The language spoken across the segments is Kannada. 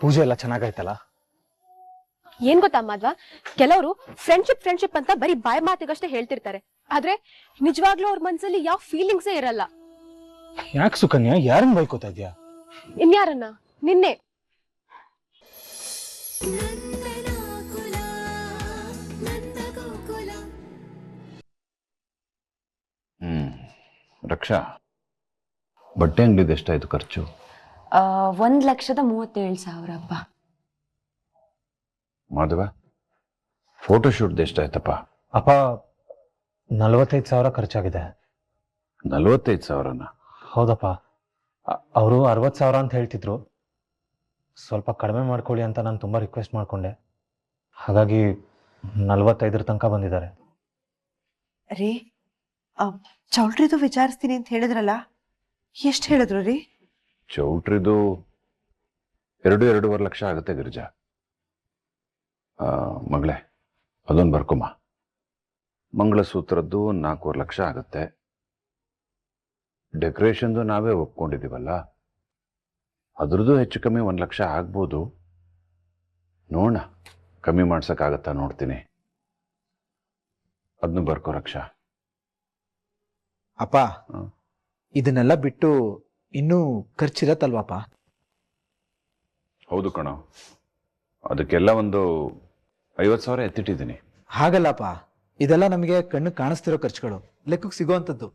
ಪೂಜೆ ಎಲ್ಲ ಚೆನ್ನಾಗಾಯ್ತಲ್ಲ? ಏನ್ ಗೊತ್ತಾ ಮಾಧ್ವ? ಕೆಲವರು ಫ್ರೆಂಡ್ಶಿಪ್ ಫ್ರೆಂಡ್ಶಿಪ್ ಅಂತ ಬರೀ ಬಾಯ್ ಮಾತಿಗಷ್ಟೇ ಹೇಳ್ತಿರ್ತಾರೆ. ಆದ್ರೆ ನಿಜವಾಗ್ಲೂ ಅವ್ರ ಮನ್ಸಲ್ಲಿ ಯಾವ ಫೀಲಿಂಗ್ಸೇ ಇರಲ್ಲ. ಯಾಕೆ ಸುಕನ್ಯಾ? ಯಾರನ್ನ ಬೈಕೋತಾ ಇದ್ಯಾ? ಇನ್ಯಾರನ್ನ? ನಿನ್ನೆ. ಹ್ಮ್ ರಕ್ಷಾ ಬಟ್ಟೆ ಅಂಗಡಿದು ಎಷ್ಟಾಯ್ತು ಖರ್ಚು? ಒಂದ್ ಲಕ್ಷದ ಮೂವತ್ತೇಳು ಸಾವಿರ ಅಪ್ಪ. ಮಾಧವ ಫೋಟೋಶೂಟ್ ಎಷ್ಟಾಯ್ತಪ್ಪ? ಅಪ್ಪ ನಲ್ವತ್ತೈದು ಸಾವಿರ ಖರ್ಚಾಗಿದೆ. ನಲ್ವತ್ತೈದು ಸಾವಿರನ? ಹೌದಪ್ಪ. ಅವರು ಅರವತ್ತು ಸಾವಿರ ಅಂತ ಹೇಳ್ತಿದ್ರು. ಸ್ವಲ್ಪ ಕಡಿಮೆ ಮಾಡ್ಕೊಳ್ಳಿ ಅಂತ ನಾನು ತುಂಬ ರಿಕ್ವೆಸ್ಟ್ ಮಾಡಿಕೊಂಡೆ. ಹಾಗಾಗಿ ನಲ್ವತ್ತೈದರ ತನಕ ಬಂದಿದ್ದಾರೆ. ರೀ ಚೌಲ್ಟ್ರಿದು ವಿಚಾರಿಸ್ತೀನಿ ಅಂತ ಹೇಳಿದ್ರಲ್ಲ? ಎಷ್ಟು ಹೇಳಿದ್ರು ರೀ? ಚೌಟ್ರಿದು ಎರಡು ಎರಡೂವರೆ ಲಕ್ಷ ಆಗುತ್ತೆ ಗಿರಿಜಾ. ಮಗಳೇ ಅದೊಂದು ಬರ್ಕೊಮ್ಮ ಮಂಗಳಸೂತ್ರದ್ದು ನಾಲ್ಕೂವರೆ ಲಕ್ಷ ಆಗುತ್ತೆ. ಡೆಕೋರೇಷನ್ದು ನಾವೇ ಒಪ್ಕೊಂಡಿದ್ದೀವಲ್ಲ ಅದ್ರದ್ದು ಹೆಚ್ಚು ಕಮ್ಮಿ ಒಂದು ಲಕ್ಷ ಆಗ್ಬೋದು. ನೋಡೋಣ ಕಮ್ಮಿ ಮಾಡ್ಸೋಕ್ಕಾಗತ್ತಾ ನೋಡ್ತೀನಿ. ಅದನ್ನು ಬರ್ಕೋ ರಕ್ಷಾ. ಅಪ್ಪ ಇದನ್ನೆಲ್ಲ ಬಿಟ್ಟು ಇನ್ನೂ ಖರ್ಚಿರತ್ತಲ್ವಾಪ ಹೌದು ಕಣ. ಅದಕ್ಕೆಲ್ಲ ಒಂದು ಐವತ್ತು ಸಾವಿರ ಎತ್ತಿಟ್ಟಿದ್ದೀನಿ. ಹಾಗಲ್ಲಪ್ಪ. ಇದೆಲ್ಲ ನಮಗೆ ಕಣ್ಣು ಕಾಣಿಸ್ತಿರೋ ಖರ್ಚುಗಳು. ಲೆಕ್ಕಕ್ಕೆ ಸಿಗೋವಂಥದ್ದು.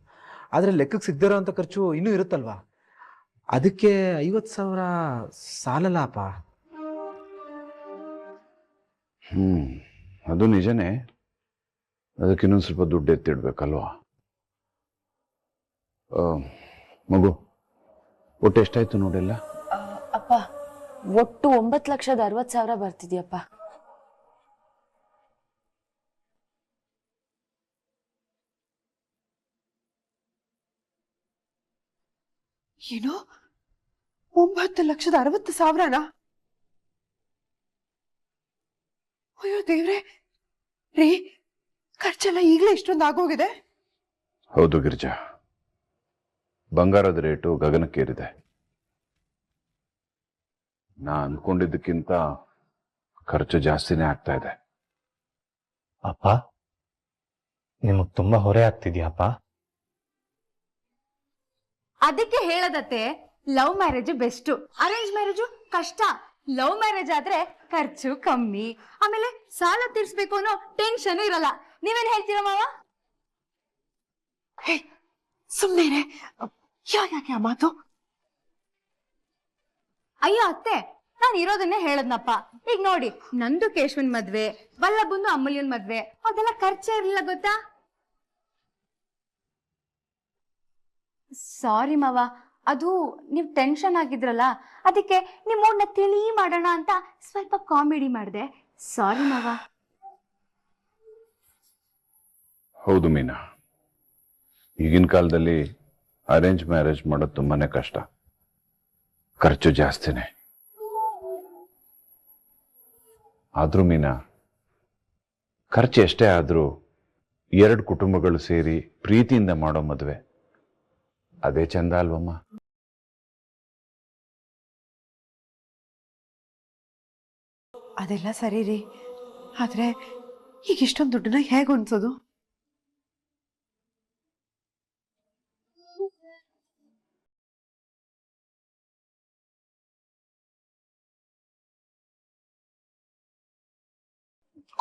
ಆದರೆ ಲೆಕ್ಕಕ್ಕೆ ಸಿಗದಿರೋ ಅಂಥ ಖರ್ಚು ಇನ್ನೂ ಇರುತ್ತಲ್ವಾ? ಅದಕ್ಕೆ ಐವತ್ತು ಸಾವಿರ ಸಾಲಲ್ಲಪ್ಪ. ಹ್ಞೂ ಅದು ನಿಜನೇ. ಅದಕ್ಕೆ ಇನ್ನೊಂದು ಸ್ವಲ್ಪ ದುಡ್ಡು ಎತ್ತಿಡ್ಬೇಕಲ್ವಾ? ಮಗು. ಒಟ್ಟು ಎಷ್ಟಾಯ್ತು ನೋಡಿಲ್ಲ? ಆ, ಅಪ್ಪ ಒಟ್ಟು ಒಂಬತ್ತು ಲಕ್ಷದ ಅರವತ್ತು ಸಾವಿರ ಬರ್ತಿದ್ಯಪ್ಪ. ಏನೋ? ಒಂಬತ್ತು ಲಕ್ಷದ ಅರವತ್ತು ಸಾವಿರನ? ಅಯ್ಯೋ ದೇವ್ರೆ. ರೀ ಖರ್ಚೆಲ್ಲ ಈಗಲೇ ಇಷ್ಟೊಂದು ಆಗೋಗಿದೆ? ಹೌದು ಗಿರಿಜಾ. ಬಂಗಾರದ ರೇಟು ಗಗನಕ್ಕೇರಿದೆ. ನಾ ಅನ್ಕೊಂಡಿದ್ದಕ್ಕಿಂತ ಖರ್ಚು ಜಾಸ್ತಿನೇ ಆಗ್ತಾ ಇದೆ. ಅಪ್ಪ ನಿಮಗ್ ತುಂಬಾ ಹೊರೆ ಆಗ್ತಿದ್ಯಾಪ್ಪ ಅದಕ್ಕೆ ಹೇಳದತ್ತೆ love marriage best. Arrange marriage ಕಷ್ಟ. ಲವ್ ಮ್ಯಾರೇಜ್ ಆದ್ರೆ ಖರ್ಚು ಕಮ್ಮಿ. ಆಮೇಲೆ ಸಾಲ ತೀರ್ಸ್ಬೇಕು ಅನ್ನೋ ಟೆನ್ಷನ್ ಇರಲ್ಲ. ನೀವೇನ್ ಹೇಳ್ತೀರಾ ಮಾವ? ಹೇ ಸುಮ್ಮನೆ ಯಾ ಯಾಕೆ ಆ ಮಾತು ಅಯ್ಯೋ ಅತ್ತೆ, ನಾನು ಇರೋದನ್ನೇ ಹೇಳದ್ನಪ್ಪ. ಈಗ ನೋಡಿ, ನಂದು ಕೇಶವನ್ ಮದ್ವೆ ವಲ್ಲಭಂದು ಅಮ್ಮಲಿಯನ್ ಮದ್ವೆ, ಅದೆಲ್ಲ ಖರ್ಚೇ ಇರ್ಲಿಲ್ಲ ಗೊತ್ತಾ? ಸಾರಿ ಮಾವ, ಅದು ನೀವ್ ಟೆನ್ಷನ್ ಆಗಿದ್ರಲ್ಲ, ಅದಕ್ಕೆ ನಿಮ್ ಮೂಡ್ನ ತಿಳಿ ಮಾಡೋಣ ಅಂತ ಸ್ವಲ್ಪ ಕಾಮಿಡಿ ಮಾಡಿದೆ. ಸಾರಿ ಮಾವ. ಹೌದು ಮೀನಾ. ಈಗಿನ ಕಾಲದಲ್ಲಿ ಅರೇಂಜ್ ಮ್ಯಾರೇಜ್ ಮಾಡೋದು ತುಂಬಾನೇ ಕಷ್ಟ. ಖರ್ಚು ಜಾಸ್ತಿನೇ. ಆದ್ರೂ ಮೀನಾ, ಖರ್ಚು ಎಷ್ಟೇ ಆದರೂ ಎರಡು ಕುಟುಂಬಗಳು ಸೇರಿ ಪ್ರೀತಿಯಿಂದ ಮಾಡೋ ಮದುವೆ. ಅದೇ ಚಂದ ಅಲ್ವಮ್ಮ? ಅದೆಲ್ಲ ಸರಿ ರೀ. ಆದ್ರೆ ಈಗ ಇಷ್ಟೊಂದು ದುಡ್ಡನ್ನ ಹೇಗೆ ಹೊಂದ್ಸೋದು?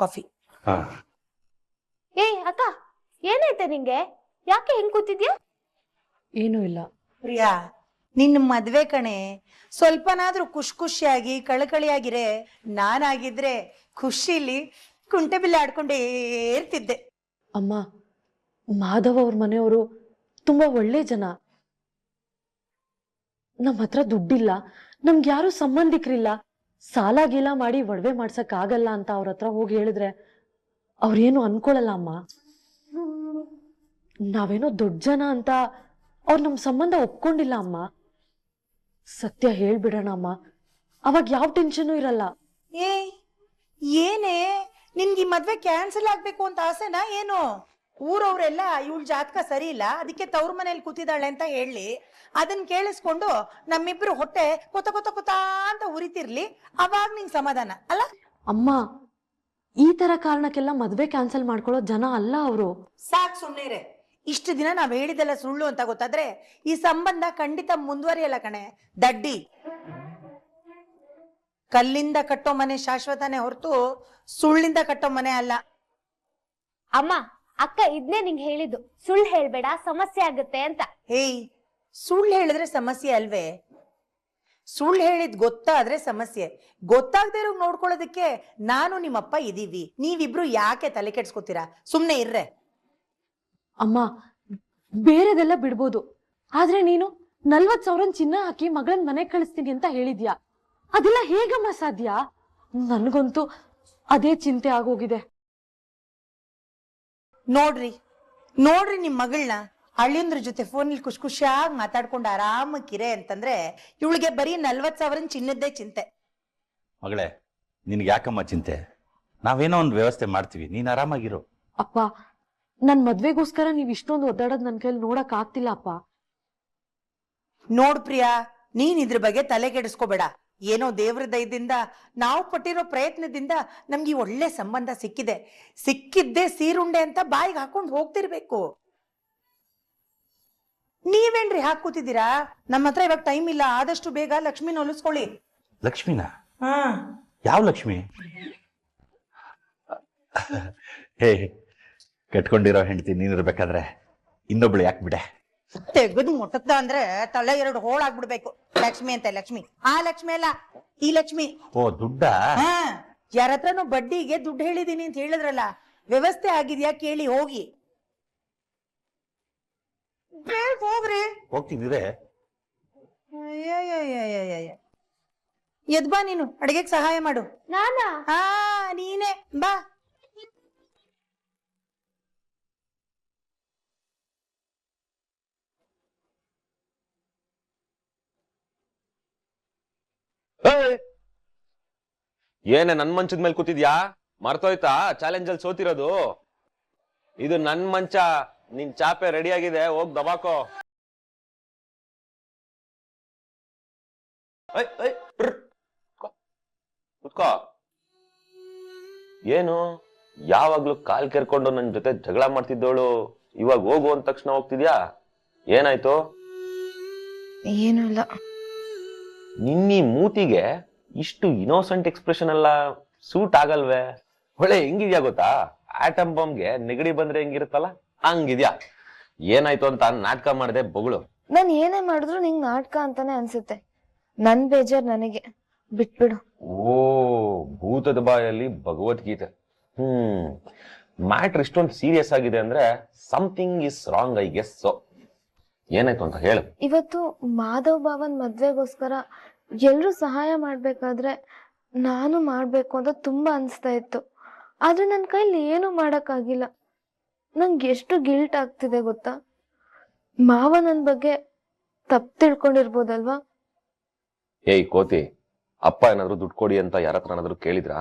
ಕಾಫಿ. ಏಯ್ ಅಕ್ಕ ಏನಾಯ್ತೆ ನಿಂಗೆ? ಯಾಕೆ ಹೆಂಗ್ ಕೂತಿದ್ಯಾ? ಏನೂ ಇಲ್ಲ. ಪ್ರಿಯಾ ನಿನ್ನ ಮದ್ವೆ ಕಣೆ ಸ್ವಲ್ಪನಾದ್ರೂ ಖುಷ್ ಖುಷಿಯಾಗಿ ಕಳಕಳಿಯಾಗಿರೆ ನಾನಾಗಿದ್ರೆ ಖುಷಿಲಿ ಕುಂಟೆ ಬಿಲ್ಲೆ ಆಡ್ಕೊಂಡೇ ಇರ್ತಿದ್ದೆ. ಅಮ್ಮ ಮಾಧವ್ ಅವ್ರ ಮನೆಯವರು ತುಂಬಾ ಒಳ್ಳೆ ಜನ. ನಮ್ಮ ಹತ್ರ ದುಡ್ಡಿಲ್ಲ ನಮ್ಗೆ ಯಾರು ಸಂಬಂಧಿಕರಿಲ್ಲ. ಸಾಲ ಗೀಲ ಮಾಡಿ ಒಡವೆ ಮಾಡ್ಸಕ್ ಆಗಲ್ಲ ಅಂತ ಅವ್ರ ಹತ್ರ ಹೋಗಿ ಹೇಳಿದ್ರೆ ಅವ್ರೇನು ಅನ್ಕೊಳಲ್ಲ ಅಮ್ಮ? ನಾವೇನೋ ದೊಡ್ಡ ಜನ ಅಂತ ಅವ್ರು ನಮ್ ಸಂಬಂಧ ಒಪ್ಕೊಂಡಿಲ್ಲ ಅಮ್ಮ. ಸತ್ಯ ಹೇಳ್ಬಿಡೋಣ ಅಮ್ಮ. ಅವಾಗ ಯಾವ ಟೆನ್ಷನ್ ಇರಲ್ಲ. ಏ ಏನೇ? ನಿನ್ಗೆ ಈ ಮದ್ವೆ ಕ್ಯಾನ್ಸಲ್ ಆಗ್ಬೇಕು ಅಂತ ಆಸೆನಾ ಏನು? ಊರವ್ರೆಲ್ಲ ಇವಳ ಜಾತಕ ಸರಿ ಇಲ್ಲ, ಅದಕ್ಕೆ ತವ್ರ ಮನೇಲಿ ಕೂತಿದ್ದಾಳೆ ಅಂತ ಹೇಳಿ ಅದನ್ನ ಕೇಳಿಸ್ಕೊಂಡು ನಮ್ಮಿಬ್ರು ಹೊಟ್ಟೆ ಕೊತ ಕೊತ ಕೊತ ಅಂತ ಉರಿತಿರ್ಲಿ ಅವಾಗ ನಿಂಗ್ ಸಮಾಧಾನ ಅಲ್ಲ? ಅಮ್ಮ ಈ ತರ ಕಾರಣಕ್ಕೆಲ್ಲ ಮದ್ವೆ ಕ್ಯಾನ್ಸಲ್ ಮಾಡ್ಕೊಳ್ಳೋ ಜನ ಅಲ್ಲ ಅವರು. ಸಾಕ್ ಸುಮ್ಮನೆ ಇಷ್ಟು ದಿನ ನಾವ್ ಹೇಳಿದೆಲ್ಲ ಸುಳ್ಳು ಅಂತ ಗೊತ್ತಾದ್ರೆ ಈ ಸಂಬಂಧ ಖಂಡಿತ ಮುಂದುವರಿಯಲ್ಲ ಕಣೆ ದಡ್ಡಿ. ಕಲ್ಲಿಂದ ಕಟ್ಟೋ ಮನೆ ಶಾಶ್ವತನೇ ಹೊರತು ಸುಳ್ಳಿಂದ ಕಟ್ಟೋ ಮನೆ ಅಲ್ಲ. ಅಮ್ಮ ಅಕ್ಕ ಇದ್ನೇ ನಿಂಗೆ ಹೇಳಿದ್ದು. ಸುಳ್ಳು ಹೇಳ್ಬೇಡ ಸಮಸ್ಯೆ ಆಗುತ್ತೆ ಅಂತ. ಹೇಯ್ ಸುಳ್ಳು ಹೇಳಿದ್ರೆ ಸಮಸ್ಯೆ ಅಲ್ವೇ? ಸುಳ್ಳು ಹೇಳಿದ್ ಗೊತ್ತಾದ್ರೆ ಸಮಸ್ಯೆ. ಗೊತ್ತಾಗದೆ ಇರೋ ನೋಡ್ಕೊಳ್ಳೋದಕ್ಕೆ ನಾನು ನಿಮ್ಮಪ್ಪ ಇದೀವಿ. ನೀವಿಬ್ರು ಯಾಕೆ ತಲೆ ಕೆಡ್ಸ್ಕೊತೀರಾ? ಸುಮ್ನೆ ಇರ್ರೆ. ಅಮ್ಮ ಬೇರೆದೆಲ್ಲ ಬಿಡ್ಬೋದು. ಆದ್ರೆ ನೀನು ನಲ್ವತ್ ಸಾವಿರ ಚಿನ್ನ ಹಾಕಿ ಮಗಳನ್ ಮನೆ ಕಳಿಸ್ತೀನಿ ಅಂತ ಹೇಳಿದ್ಯಾ? ಅದೆಲ್ಲ ಹೇಗಮ್ಮ ಸಾಧ್ಯ? ನನ್ಗಂತೂ ಅದೇ ಚಿಂತೆ ಆಗೋಗಿದೆ. ನೋಡ್ರಿ. ನೋಡ್ರಿ ನಿಮ್ ಮಗಳನ್ನ ಅಳಿಯಂದ್ರ ಜೊತೆ ಫೋನಲ್ಲಿ ಖುಷಿ ಖುಷಿಯಾಗಿ ಮಾತಾಡ್ಕೊಂಡು ಆರಾಮಕ್ಕಿರೆ ಅಂತಂದ್ರೆ ಇವಳಿಗೆ ಬರೀ ನಲ್ವತ್ ಸಾವಿರ ಚಿನ್ನದ್ದೇ ಚಿಂತೆ. ಮಗಳೇ ನಿನ್ಗೆ ಯಾಕಮ್ಮ ಚಿಂತೆ? ನಾವೇನೋ ಒಂದು ವ್ಯವಸ್ಥೆ ಮಾಡ್ತೀವಿ ನೀನ್ ಆರಾಮಾಗಿರು. ಅಪ್ಪ ನನ್ ಮದ್ವೆಗೋಸ್ಕರ ನೀವ್ ಇಷ್ಟೊಂದು ಒದ್ದಾಡೋದ್ ನನ್ ಕೈಲಿ ನೋಡಕ್ ಆಗ್ತಿಲ್ಲ ಅಪ್ಪ. ನೋಡ್ ಪ್ರಿಯಾ ನೀನ್ ಇದ್ರ ಬಗ್ಗೆ ತಲೆ ಕೆಡಿಸ್ಕೋಬೇಡ ಏನೋ ದೇವ್ರ ದಯದಿಂದ ನಾವು ಪಟ್ಟಿರೋ ಪ್ರಯತ್ನದಿಂದ ನಮ್ಗೆ ಈ ಒಳ್ಳೆ ಸಂಬಂಧ ಸಿಕ್ಕಿದೆ. ಸಿಕ್ಕಿದ್ದೇ ಸೀರುಂಡೆ ಅಂತ ಬಾಯಿಗೆ ಹಾಕೊಂಡು ಹೋಗ್ತಿರ್ಬೇಕು. ನೀವೇನ್ರಿ ಹಾಕೂತಿದ್ದೀರಾ ನಮ್ಮ ಹತ್ರ ಇವಾಗ ಟೈಮ್ ಇಲ್ಲ ಆದಷ್ಟು ಬೇಗ ಲಕ್ಷ್ಮಿನ ಹೊಲಿಸ್ಕೊಳ್ಳಿ ಲಕ್ಷ್ಮಿನ? ಹಾ. ಯಾವ ಲಕ್ಷ್ಮಿ? ಹೇ ಕಟ್ಕೊಂಡಿರೋ ಹೆಂಡತಿ ನೀನಿರ್ಬೇಕಾದ್ರೆ ಇನ್ನೊಬ್ಳು ಯಾಕೆ ಬಿಡೆ? ತೆಗದ್ ಮುಟ್ಟದ ಅಂದ್ರೆ ತಲೆ ಎರಡು ಹೋಳಾಗ್ಬಿಡ್ಬೇಕು ಲಕ್ಷ್ಮಿ ಅಂತ ಲಕ್ಷ್ಮಿ. ಆ ಲಕ್ಷ್ಮಿ ಅಲ್ಲ ಈ ಲಕ್ಷ್ಮಿ. ಓ ದುಡ್ಡ? ಹಾ. ಯಾರತ್ರನೂ ಬಡ್ಡಿಗೆ ದುಡ್ಡು ಹೇಳಿದೀನಿ ಅಂತ ಹೇಳಿದ್ರಲ್ಲ ವ್ಯವಸ್ಥೆ ಆಗಿದ್ಯಾ ಕೇಳಿ ಹೋಗಿ. ಬೇಗ ಹೋಗ್ರಿ. ಅಯ್ಯಯ್ಯಯ್ಯಯ್ಯಯ್ಯ. ಎದ್ ಬಾ ನೀನು ಅಡಿಗೆಗೆ ಸಹಾಯ ಮಾಡು. ನಾನಾ? ಹಾ ನೀನೇ ಬಾ. ಏನೇ ನನ್ ಮಂಚದ ಮೇಲೆ ಕೂತಿದ್ಯಾ? ಮರ್ತೋಯ್ತಾ? ಚಾಲೆಂಜ್ ಅಲ್ಲಿ ಸೋತಿರೋದು? ಇದು ನನ್ ಮಂಚ. ನಿನ್ ಚಾಪೆ ರೆಡಿ ಆಗಿದೆ ಹೋಗ್ ದಬಾಕೋ. ಕುತ್ಕೋ. ಏನು? ಯಾವಾಗ್ಲೂ ಕಾಲ್ ಕೆರ್ಕೊಂಡು ನನ್ ಜೊತೆ ಜಗಳ ಮಾಡ್ತಿದ್ದವಳು ಇವಾಗ ಹೋಗು ಅಂದ ತಕ್ಷಣ ಹೋಗ್ತಿದ್ಯಾ? ಏನಾಯ್ತು? ಏನು ಇಲ್ಲ. ನಿನ್ನಿ ಮೂತಿಗೆ ಇಷ್ಟು ಇನೋಸೆಂಟ್ ಎಕ್ಸ್ಪ್ರೆಷನ್ ಎಲ್ಲ ಸೂಟ್ ಆಗಲ್ವೇ? ಒಳ್ಳೆ ಹೆಂಗಿದ್ಯಾ ಗೊತ್ತಾ? ಆಟಮ್ ಬಾಂಬ್ಗೆ ನೆಗಡಿ ಬಂದ್ರೆ ಹೆಂಗಿರುತ್ತಲ್ಲ? ಹಂಗಿದ್ಯಾ? ಏನಾಯ್ತು ಅಂತ ನಾಟಕ ಮಾಡಿದೆ ಬೊಗಳು. ನಾನು ಏನೇ ಮಾಡಿದ್ರು ನಿಂಗ್ ನಾಟಕ ಅಂತಾನೆ ಅನ್ಸುತ್ತೆ. ನನ್ ಬೇಜಾರ್ ನನಗೆ. ಬಿಟ್ಬಿಡು. ಓ ಭೂತದ ಬಾಯಲ್ಲಿ ಭಗವದ್ಗೀತೆ. ಹ್ಮ್. ಮ್ಯಾಟ್ರ್ ಇಷ್ಟೊಂದು ಸೀರಿಯಸ್ ಆಗಿದೆ ಅಂದ್ರೆ something is wrong I guess so ಏನಾಯ್ತು ಅಂತ ಹೇಳು. ಇವತ್ತು ಮಾಧವ್ ಭವನ್ ಮದ್ವೆಗೋಸ್ಕರ ಎಲ್ರು ಸಹಾಯ ಮಾಡ್ಬೇಕಾದ್ರೆ ನಾನು ಮಾಡ್ಬೇಕು ಅಂತ ತುಂಬಾ ಅನ್ಸ್ತಾ ಇತ್ತು. ಆದ್ರೆ ನನ್ನ ಕೈಲಿ ಏನು ಮಾಡಕ್ಕಾಗಿಲ್ಲ. ನಂಗೆ ಎಷ್ಟು ಗಿಲ್ಟ್ ಆಗ್ತಿದೆ ಗೊತ್ತಾ? ಮಾವ ನನ್ ಬಗ್ಗೆ ತಪ್ಪು ತಿಳ್ಕೊಂಡಿರ್ಬೋದಲ್ವಾ? ಏಯ್ ಕೋತಿ ಅಪ್ಪ ಏನಾದ್ರು ದುಡ್ಡು ಕೊಡಿ ಅಂತ ಯಾರ ಹತ್ರ ಏನಾದ್ರು ಕೇಳಿದ್ರಾ?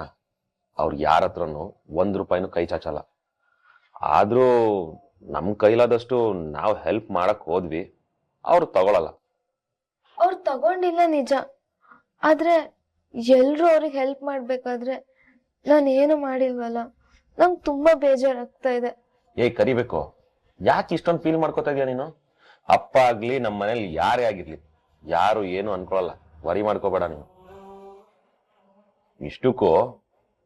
ಅವ್ರು ಯಾರ ಹತ್ರನು ಒಂದ್ ರೂಪಾಯಿನೂ ಕೈ ಚಾಚಲ್ಲ. ಆದ್ರೂ ನಮ್ ಕೈಲಾದಷ್ಟು ನಾವು ಹೆಲ್ಪ್ ಮಾಡಕ್ ಹೋದ್ವಿ ಅವ್ರು ತಗೊಳಲ್ಲ. ಅವ್ರು ತಗೊಂಡಿಲ್ಲ ನಿಜ. ಆದ್ರೆ ಎಲ್ರು ಅವ್ರಿಗೆ ಹೆಲ್ಪ್ ಮಾಡ್ಬೇಕಾದ್ರೆ ನಾನು ಏನು ಮಾಡಿಲ್ವಲ್ಲ? ನಂಗೆ ತುಂಬಾ ಬೇಜಾರಾಗ್ತಾ ಇದೆ. ಏಯ್ ಕರಿಬೇಕು. ಯಾಕೆ ಇಷ್ಟೊಂದು ಫೀಲ್ ಮಾಡ್ಕೋತಾ ಇದೀಯ ನೀನು? ಅಪ್ಪ ಆಗ್ಲಿ ನಮ್ಮ ಮನೇಲಿ ಯಾರೇ ಆಗಿರ್ಲಿ ಯಾರು ಏನು ಅನ್ಕೊಳಲ್ಲ. ವರಿ ಮಾಡ್ಕೋಬೇಡ ನೀನು. ಇಷ್ಟಕ್ಕೂ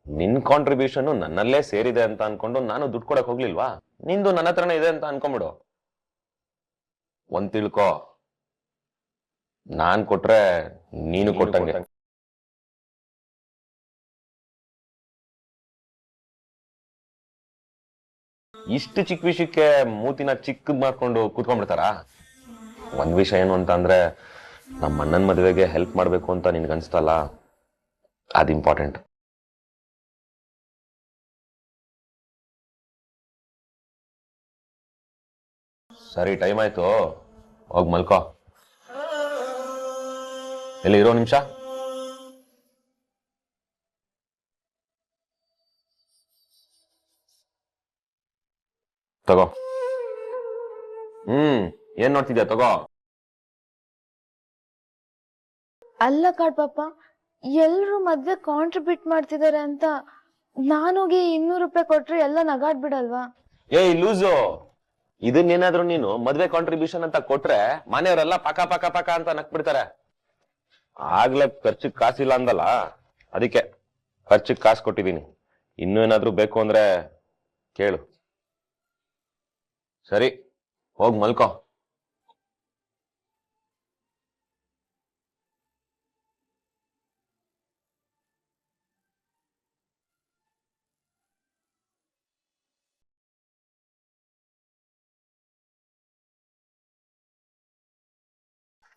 ನಿನ್ ಕಾಂಟ್ರಿಬ್ಯೂಷನ್ ನನ್ನಲ್ಲೇ ಸೇರಿದೆ ಅಂತ ಅನ್ಕೊಂಡು ನಾನು ದುಡ್ಡು ಕೊಡಕ್ ಹೋಗ್ಲಿಲ್ವಾ? ನಿಂದು ನನ್ನ ಹತ್ರನೇ ಇದೆ ಅಂತ ಅನ್ಕೊಂಬಿಡು ಒಂದ್ ತಿಳ್ಕೊ. ನಾನ್ ಕೊಟ್ರೆ ನೀನು ಕೊಟ್ಟಂಗೆ. ಇಷ್ಟು ಚಿಕ್ಕ ವಿಷಯಕ್ಕೆ ಮೂತಿನ ಚಿಕ್ಕದ್ ಮಾಡ್ಕೊಂಡು ಕೂತ್ಕೊಂಡ್ಬಿಡ್ತಾರ? ಒಂದ್ ವಿಷಯ ಏನು ಅಂತ ಅಂದ್ರೆ, ನಮ್ಮ ಅಣ್ಣನ ಮದುವೆಗೆ ಹೆಲ್ಪ್ ಮಾಡ್ಬೇಕು ಅಂತ ನಿನ್ಗೆ ಅನ್ಸ್ತಲ್ಲ, ಅದು ಇಂಪಾರ್ಟೆಂಟ್ ಸರಿ ಟೈಮ್ ಆಯ್ತು. ಹೋಗ್ ಮಲ್ಕೋ. ಎಲ್ಲಿ ಇರೋ ನಿಮಿಷ? ತಗೋ. ಹ್ಮ್ ಏನ್ ನೋಡ್ತಿದ್ಯಾ ತಗೋ? ಅಲ್ಲ ಕಾಡ್ಪಾಪ ಎಲ್ರು ಮದ್ವೆ ಕಾಂಟ್ರಿಬ್ಯೂಟ್ ಮಾಡ್ತಿದ್ದಾರೆ ಅಂತ ನಾನೋಗಿ ಇನ್ನೂರು ರೂಪಾಯಿ ಕೊಟ್ರೆ ಎಲ್ಲ ನಗಾಡ್ಬಿಡಲ್ವಾ ಏಯ್ ಲೂಸು ಇದನ್ನೇನಾದ್ರೂ ನೀನು ಮದ್ವೆ ಕಾಂಟ್ರಿಬ್ಯೂಷನ್ ಅಂತ ಕೊಟ್ರೆ ಮನೆಯವರೆಲ್ಲ ಪಕ ಪಕ ಪಕ ಅಂತ ನಕ್ಬಿಡ್ತಾರೆ ಆಗ್ಲೇ ಖರ್ಚಿಗೆ ಕಾಸಿಲ್ಲ ಅಂದಲ್ಲ? ಅದಕ್ಕೆ ಖರ್ಚಿಗೆ ಕಾಸು ಕೊಟ್ಟಿದ್ದೀನಿ ಇನ್ನೂ ಏನಾದ್ರೂ ಬೇಕು ಅಂದ್ರೆ ಕೇಳು. ಸರಿ ಹೋಗ್ ಮಲ್ಕೋ.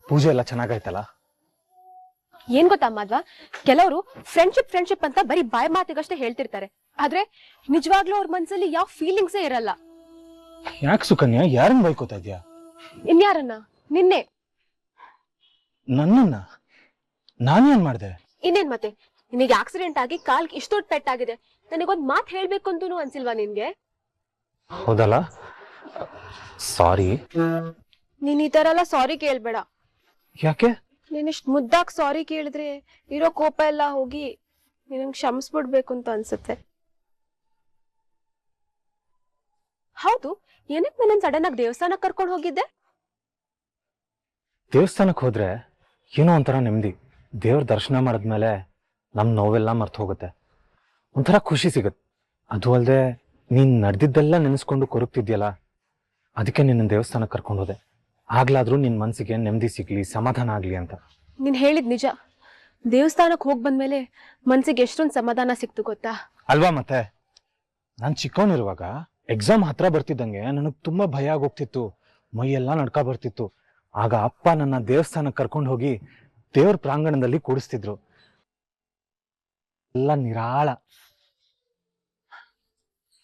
ಪೂಜೆ ಎಲ್ಲ ಚೆನ್ನಾಗಾಯ್ತಲ್ಲ? ಏನ್ ಗೊತ್ತಾ ಮಾಧ್ವ ಕೆಲವರು ಫ್ರೆಂಡ್ಶಿಪ್ ಫ್ರೆಂಡ್ಶಿಪ್ ಅಂತ ಬರೀ ಬಾಯ್ ಮಾತಿಗಷ್ಟೇ ಹೇಳ್ತಿರ್ತಾರೆ. ಆದ್ರೆ ನಿಜವಾಗ್ಲೂ ಅವ್ರ ಮನ್ಸಲ್ಲಿ ಯಾವ ಫೀಲಿಂಗ್ಸೇ ಇರಲ್ಲ. ಯಾಕೆ ಸುಕನ್ಯಾ? ಯಾರನ್ನ ಬೈಕೋತಾ ಇದ್ಯಾ? ಇನ್ಯಾರನ್ನ? ನಿನ್ನೆ. ನನ್ನನ್ನ? ನಾನೇನ್ ಮಾಡ್ದೆ? ಇನ್ನೇನ್ ಮತ್ತೆ? ನಿನಗೆ ಆಕ್ಸಿಡೆಂಟ್ ಆಗಿ ಕಾಲ್ ಇಷ್ಟೊಡ್ ಪೆಟ್ಟಾಗಿದೆ ನನಗೊಂದ್ ಮಾತ್ ಹೇಳ್ಬೇಕು ಅಂತೂ ಅನ್ಸಿಲ್ವಾ ನಿನ್ಗೆ? ಹೌದಲ್ಲ? ಸಾರಿ ನೀನ್ ಈ ತರ ಎಲ್ಲ ಸಾರಿ ಕೇಳ್ಬೇಡ. ಯಾಕೆ? ನೀನ್ ಇಷ್ಟ್ ಮುದ್ದಾಗ್ ಸಾರಿ ಕೇಳಿದ್ರೆ ಇರೋ ಕೋಪ ಎಲ್ಲ ಹೋಗಿ ನಿನಗ್ ಕ್ಷಮಿಸ್ಬಿಡ್ಬೇಕು ಅಂತ ಅನ್ಸುತ್ತೆ. ಹೌದು ಏನಕ್ಕೆ ನನ್ನ ಸಡನ್ ಆಗಿ ದೇವಸ್ಥಾನಕ್ಕೆ ಕರ್ಕೊಂಡು ಹೋಗಿದ್ದೆ? ದೇವಸ್ಥಾನಕ್ಕೆ ಹೋದ್ರೆ ಏನೋ ಒಂಥರ ನೆಮ್ಮದಿ. ದೇವ್ರ ದರ್ಶನ ಮಾಡಿದ್ಮೇಲೆ ನಮ್ಮ ನೋವೆಲ್ಲ ಮರ್ತು ಹೋಗುತ್ತೆ. ಒಂಥರ ಖುಷಿ ಸಿಗುತ್ತೆ. ಅದು ಅಲ್ಲದೆ ನೀನ್ ನಡೆದಿದ್ದೆಲ್ಲ ನೆನೆಸ್ಕೊಂಡು ಕೊರಗ್ತಿದ್ಯಲ್ಲ ಅದಕ್ಕೆ ನಿನ್ನ ದೇವಸ್ಥಾನಕ್ಕೆ ಕರ್ಕೊಂಡು ಹೋದೆ. ಆಗ್ಲಾದ್ರೂ ನಿನ್ ಮನ್ಸಿಗೆ ನೆಮ್ಮದಿ ಸಿಗ್ಲಿ ಸಮಾಧಾನ ಆಗ್ಲಿ ಅಂತ. ನೀನ್ ಹೇಳಿದ್ ನಿಜ. ದೇವಸ್ಥಾನಕ್ಕೆ ಹೋಗ್ ಬಂದ್ಮೇಲೆ ಮನ್ಸಿಗೆ ಎಷ್ಟೊಂದು ಸಮಾಧಾನ ಸಿಕ್ತು ಗೊತ್ತಾ? ಅಲ್ವಾ ಮತ್ತೆ? ನಾನು ಚಿಕ್ಕವನಿರುವಾಗ ಎಕ್ಸಾಮ್ ಹತ್ರ ಬರ್ತಿದ್ದಂಗೆ ನನಗೆ ತುಂಬಾ ಭಯ ಆಗೋಗ್ತಿತ್ತು. ಮೈಯೆಲ್ಲ ನಡ್ಕ ಬರ್ತಿತ್ತು. ಆಗ ಅಪ್ಪ ನನ್ನ ದೇವಸ್ಥಾನಕ್ಕೆ ಕರ್ಕೊಂಡು ಹೋಗಿ ದೇವ್ರ ಪ್ರಾಂಗಣದಲ್ಲಿ ಕೂಡಿಸ್ತಿದ್ರು. ಎಲ್ಲ ನಿರಾಳ.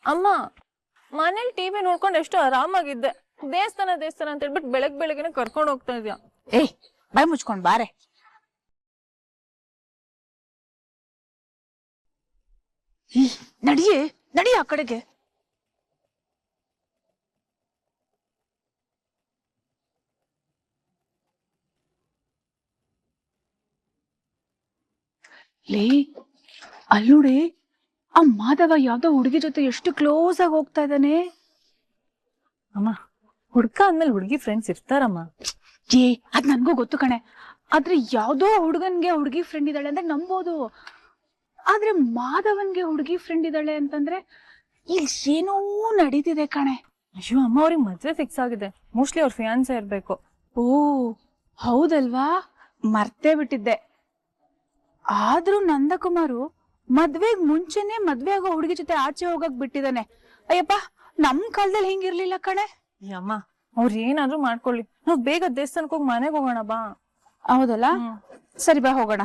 ಅಮ್ಮ ಮನೇಲಿ ಟಿವಿ ನೋಡ್ಕೊಂಡು ಎಷ್ಟು ಆರಾಮಾಗಿದ್ದೆ. ದೇವಸ್ಥಾನ ದೇವಸ್ಥಾನ ಅಂತ ಹೇಳ್ಬಿಟ್ಟು ಬೆಳಗ್ ಬೆಳಗ್ಗೆನೆ ಕರ್ಕೊಂಡು ಹೋಗ್ತಾ ಇದ್ಯಾ? ಏಯ್ ಬಾಯ್ ಮುಚ್ಕೊಂಡ್ ಬಾರೆ. ನಡಿಯೇ ನಡಿ ಆ ಕಡೆಗೆ. ಲೇ ಅಲ್ಲುಡೆ ಆ ಮಾಧವ ಯಾವ್ದೋ ಹುಡುಗಿ ಜೊತೆ ಎಷ್ಟು ಕ್ಲೋಸ್ ಆಗಿ ಹೋಗ್ತಾ ಇದ್ದಾನೆ? ಅಮ್ಮ ಹುಡ್ಕ ಅಂದ್ಮೇಲೆ ಹುಡುಗಿ ಫ್ರೆಂಡ್ಸ್ ಇರ್ತಾರಮ್ಮ. ಏ ಅದ್ ನನ್ಗೂ ಗೊತ್ತು ಕಣೆ. ಆದ್ರೆ ಯಾವ್ದೋ ಹುಡುಗನ್ಗೆ ಹುಡುಗಿ ಫ್ರೆಂಡ್ ಇದ್ದಾಳೆ ಅಂದ್ರೆ ನಂಬೋದು. ಆದ್ರೆ ಮಾಧವನ್ಗೆ ಹುಡುಗಿ ಫ್ರೆಂಡ್ ಇದ್ದಾಳೆ ಅಂತಂದ್ರೆ ಇಲ್ಲಿ ಏನೋ ನಡೀತಿದೆ ಕಣೆ. ಅಯ್ಯೋ ಅಮ್ಮ ಅವ್ರಿಗೆ ಮದ್ವೆ ಫಿಕ್ಸ್ ಆಗಿದೆ. ಮೋಸ್ಟ್ಲಿ ಅವ್ರ ಫಿಯಾನ್ಸ್ ಇರ್ಬೇಕು. ಓ ಹೌದಲ್ವಾ? ಮರ್ತೇ ಬಿಟ್ಟಿದ್ದೆ. ಆದ್ರೂ ನಂದಕುಮಾರು ಮದ್ವೆಗ್ ಮುಂಚೆನೆ ಮದ್ವೆ ಆಗೋ ಹುಡುಗಿ ಜೊತೆ ಆಚೆ ಹೋಗಕ್ ಬಿಟ್ಟಿದಾನೆ ಅಯ್ಯಪ್ಪ ನಮ್ ಕಾಲದಲ್ಲಿ ಹಿಂಗಿರ್ಲಿಲ್ಲ ಕಣೆ. ಅಮ್ಮ ಅವ್ರ ಏನಾದ್ರೂ ಮಾಡ್ಕೊಳ್ಳಿ. ನಾವ್ ಬೇಗ ದೇವಸ್ಥಾನಕ್ಕೆ ಹೋಗಿ ಮನೆಗೆ ಹೋಗೋಣ ಬಾ. ಹೌದಲ್ಲ? ಸರಿ ಬಾ ಹೋಗೋಣ.